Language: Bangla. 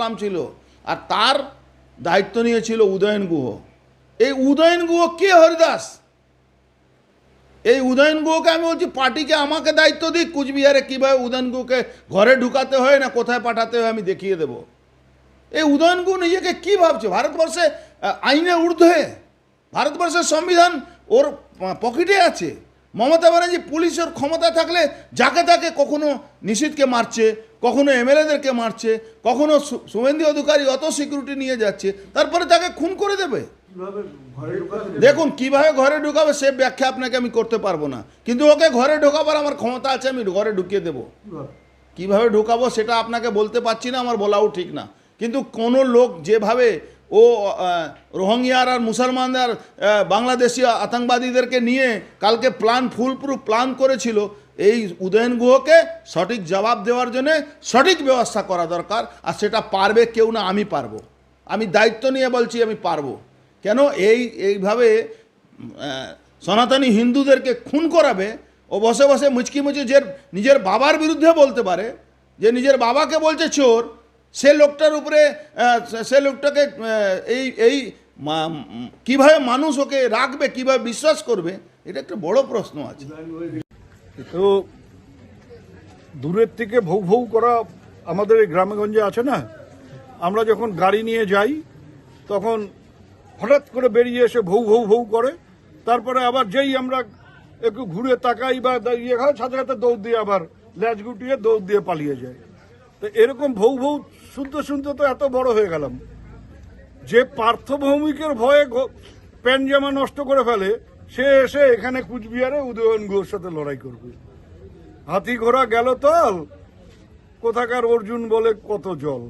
প্লাম ছিল, আর তার দায়িত্ব নিয়েছিল উদয়ন গুহ। এই উদয়ন গুহ কে হরিদাস? এই উদয়ন গুহকে আমি বলছি, পার্টিকে আমাকে দায়িত্ব দিক, কুচবিহারে কীভাবে উদয়ন গুহকে ঘরে ঢুকাতে হয় না কোথায় পাঠাতে হয় আমি দেখিয়ে দেব। এই উদয়ন গুহ নিজেকে কী ভাবছে? ভারতবর্ষে আইনে ঊর্ধ্বে? ভারতবর্ষের সংবিধান ওর পকেটে আছে। মমতা ব্যানার্জি পুলিশের ক্ষমতা থাকলে যাকে তাকে কখনো নিশীথকে মারছে কখনো এমএলএদেরকে মারছে কখনো সু- শুভেন্দু অধিকারী অত সিকিউরিটি নিয়ে যাচ্ছে তারপরে তাকে খুন করে দেবে। দেখুন কীভাবে ঘরে ঢুকাবে সে ব্যাখ্যা আপনাকে আমি করতে পারব না। কিন্তু ওকে ঘরে ঢোকাবার আমার ক্ষমতা আছে আমি ঘরে ঢুকিয়ে দেবো। কীভাবে? ঢুকাবো সেটা আপনাকে বলতে পারছি না আমার বলাও ঠিক না। কিন্তু কোনো লোক যেভাবে ও রোহিঙ্গিয়ার আর মুসলমানদের বাংলাদেশি আতঙ্কবাদীদেরকে নিয়ে কালকে প্ল্যান ফুল প্রুফ প্ল্যান করেছিল এই উদয়ন গুহকে সঠিক জবাব দেওয়ার জন্যে সঠিক ব্যবস্থা করা দরকার, আর সেটা পারবে কেউ না, আমি পারব। আমি দায়িত্ব নিয়ে বলছি, আমি পারব। কেন এই, এইভাবে সনাতনী হিন্দুদেরকে খুন করাবে, ও বসে বসে মুচকি মুচকি যে নিজের বাবার বিরুদ্ধে বলতে পারে, যে নিজের বাবাকে বলছে চোর, সে লোকটার উপরে সে- লোকটাকে এই এই কীভাবে মানুষ ওকে রাখবে, কীভাবে বিশ্বাস করবে, এটা একটা বড় প্রশ্ন আছে। তো দূরের থেকে ভৌ ভৌ করা আমাদের এই গ্রামেগঞ্জে আছে না? আমরা যখন গাড়ি নিয়ে যাই, তখন হঠাৎ করে বেরিয়ে এসে ভৌ ভৌ ভৌ করে, তারপরে আবার যেই আমরা একটু ঘুরে তাকাই বা ইয়ে হয়, সাথে সাথে দৌড় দিয়ে আবার ল্যাচ গুটিয়ে দৌড় দিয়ে পালিয়ে যায় তো এরকম ভৌ ভৌ শুনতে শুনতে তো এত বড় হয়ে গেলাম। যে পার্থভৌমিকের ভয়ে প্যান্ট জামা নষ্ট করে ফেলে সে এসে এখানে কুচবিহারে উদয়ন গুহর সাথে লড়াই করবে। হাতি ঘোড়া গেল তল, কোথাকার অর্জুন বলে কত জল।